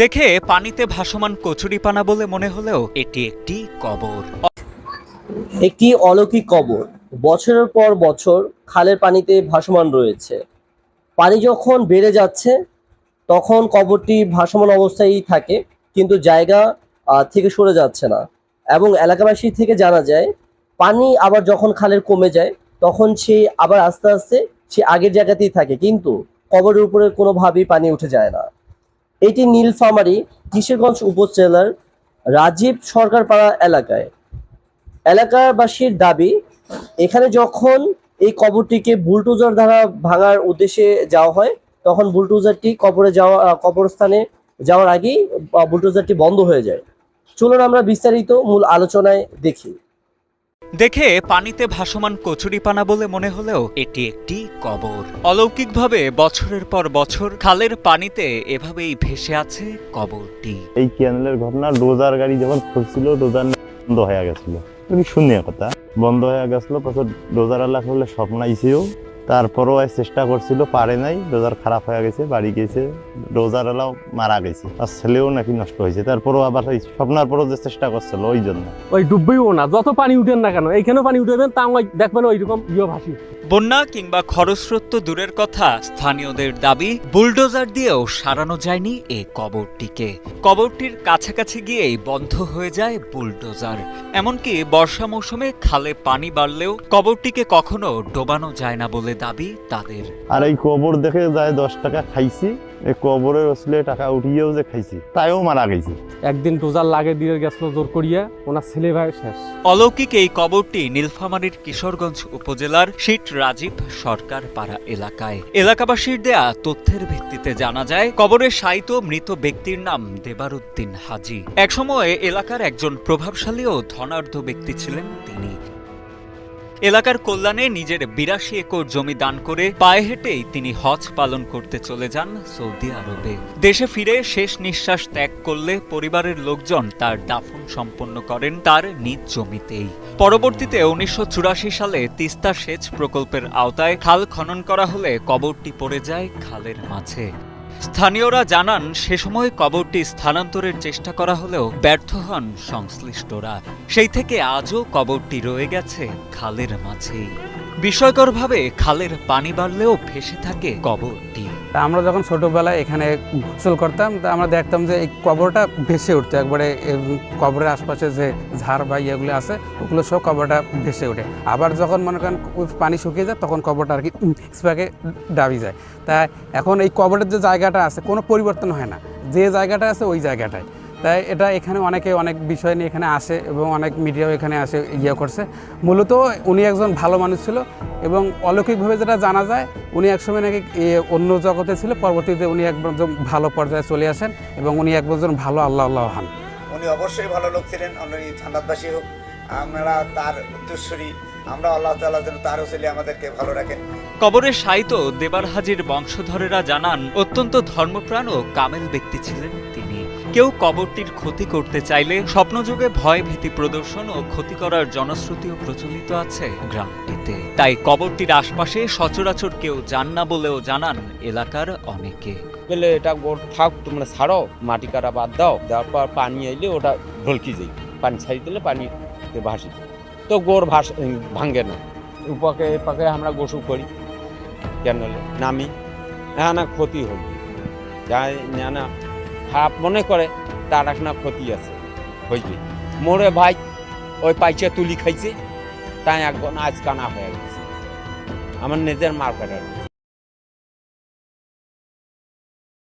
দেখে পানিতে ভাসমান কচুরিপানা বলে মনে হলেও এটি একটি কবর। একটি অলৌকিক কবর। বছরের পর বছর খালের পানিতে ভাসমান রয়েছে। পানি যখন বেড়ে যাচ্ছে, তখন কবরটি ভাসমান অবস্থায় থাকে, কিন্তু জায়গা থেকে সরে যাচ্ছে না। এবং এলাকাবাসী থেকে জানা যায়, পানি আবার যখন খালের কমে যায়, তখন সে আবার আস্তে আস্তে সে আগের জায়গাতেই থাকে, কিন্তু কবরের উপরে কোনোভাবেই পানি উঠে যায় না। এটি নীলফামারী কিশোরগঞ্জ উপজেলার রাজীব সরকারপাড়া এলাকায়। এলাকাবাসীর দাবি এখানে যখন এই কবরটিকে বুলডোজার দ্বারা ভাঙার উদ্দেশ্যে যাওয়া হয় তখন বুলডোজারটি কবরে যাওয়া কবরস্থানে যাওয়ার আগেই আহ, বুলডোজারটি বন্ধ হয়ে যায়। চলুন আমরা বিস্তারিত মূল আলোচনায় দেখি। দেখে পানিতে ভাসমান কচুরিপানা বলে মনে হলেও এটি একটি কবর। অলৌকিকভাবে বছরের পর বছর খালের পানিতে এভাবেই ভেসে আছে কবরটি। এই ক্যানেলের ঘটনা রোজার গাড়ি যখন খুলছিল রোজার বন্ধ হয়ে গেছিল। তুমি শুনে কথা। বন্ধ হয়ে গেছিল তারপর রোজার আল্লাহ স্বপ্ন আইসিও। তারপরও চেষ্টা করছিল, পারে নাই, রোজার খারাপ হয়ে গেছে, বাড়ি গেছে, রোজার এলাও মারা গেছে আর ছেলেও নাকি নষ্ট হয়েছে, তারপরও আবার এই স্বপ্নার পরও যে চেষ্টা করছিল ওই জন্য। ওই ডুববেও না, যত পানি উঠেন না কেন, এইখানেও পানি উঠেবেন, তা ওই দেখবেন ওইরকম ইয়ে ভাসি বন্যা কিংবা খরস্রোত দূরের কথা, স্থানীয়দের দাবি, বুলডোজার দিয়েও সারানো যায়নি এ কবরটিকে। কবরটির কাছাকাছি গিয়েই বন্ধ হয়ে যায় বুলডোজার। এমনকি বর্ষা মৌসুমে খালে পানি বাড়লেও কবরটিকে কখনো ডোবানো যায় না বলে দাবি তাদের। আর এই কবর দেখে যায় দশ টাকা খাইছি। এই কবরের ওসলে টাকা উঠিয়েও যে খাইছি তাইও মারা গেছে। একদিন ডোজার লাগে দিয়ে গেছিল জোর করিয়া ওনার ছেলে ভাই শেষ। অলৌকিক এই কবরটি নীলফামারীর কিশোরগঞ্জ উপজেলার শীত রাজীব সরকার পাড়া এলাকায়। এলাকাবাসীর দেয়া তথ্যের ভিত্তিতে জানা যায় কবরে শায়িত মৃত ব্যক্তির নাম দেবারুদ্দিন হাজি। একসময় এলাকার একজন প্রভাবশালী ও ধনাঢ্য ব্যক্তি ছিলেন তিনি। এলাকার কল্যাণে নিজের বিরাশি একর জমি দান করে পায়ে হেঁটেই তিনি হজ পালন করতে চলে যান সৌদি আরবে। দেশে ফিরে শেষ নিঃশ্বাস ত্যাগ করলে পরিবারের লোকজন তার দাফন সম্পন্ন করেন তার নিজ জমিতেই। পরবর্তীতে উনিশশো চুরাশি সালে তিস্তা সেচ প্রকল্পের আওতায় খাল খনন করা হলে কবরটি পড়ে যায় খালের মাঝে। স্থানীয়রা জানান, সে সময় কবরটি স্থানান্তরের চেষ্টা করা হলেও ব্যর্থ হন সংশ্লিষ্টরা। সেই থেকে আজও কবরটি রয়ে গেছে খালের মাঝেই। বিস্ময়করভাবে খালের পানি বাড়লেও ভেসে থাকে কবরটি। তা আমরা যখন ছোটোবেলায় এখানে গোসল করতাম, তা আমরা দেখতাম যে এই কবরটা ভেসে উঠতো। একবারে কবরের আশপাশে যে ঝাড় বা ইয়েগুলো আছে, ওগুলো সব কবরটা ভেসে উঠে আবার যখন মনে করেন পানি শুকিয়ে যায়, তখন কবরটা আর কি স্প্যাকে ডাবি যায়। তা এখন এই কবরের যে জায়গাটা আছে, কোনো পরিবর্তন হয় না। যে জায়গাটা আছে, ওই জায়গাটায়। তাই এটা এখানে অনেকে অনেক বিষয় নিয়ে এখানে আসে এবং অনেক মিডিয়াও এখানে আসে ইয়ে করছে। মূলত উনি একজন ভালো মানুষ ছিল এবং অলৌকিকভাবে যেটা জানা যায় উনি একসময় নাকি অন্য জগতে ছিল পরবর্তীতে উনি একজন ভালো পর্যায়ে চলে আসেন এবং উনি একজন ভালো আল্লাহ আল্লাহ হন। উনি অবশ্যই ভালো লোক ছিলেন উনি জান্নাতবাসী হোক। আমরা তার উত্তরসূরি আমরা আল্লাহ তাআলা যেন তার ছেলে আমাদেরকে ভালো রাখেন। কবরে শায়িত দেবার হাজির বংশধরেরা জানান অত্যন্ত ধর্মপ্রাণ ও কামেল ব্যক্তি ছিলেন তিনি। কেউ কবরটির ক্ষতি করতে চাইলে স্বপ্নযুগে ভয় ভীতি প্রদর্শন ও ক্ষতি করার জনশ্রুতিও প্রচলিত আছে গ্রামটিতে। তাই কবরটির আশপাশে সচরাচর কেউ যান না বলেও জানান এলাকার অনেকে। বলে, এটা গোর, থাক, তোমরা ছাড়ো, মাটি কাটা বাদ দাও। দেওয়ার পর পানি এলে ওটা ঢলকি যাই পানি ছাড়ি দিলে পানি ভাসি। তো গোর ভাস ভাঙ্গে না। উপাকে এপাকে আমরা গোসু করি। কেন নামি হ্যাঁ না ক্ষতি হল যাই না না খারাপ মনে করে, তার এক না ক্ষতি আছে। বুঝলি মোরে ভাই ওই পাইছে তুলি খাইছে, তাই একদম আজ কানা হয়ে গেছে। আমার নিজের মার্কেটের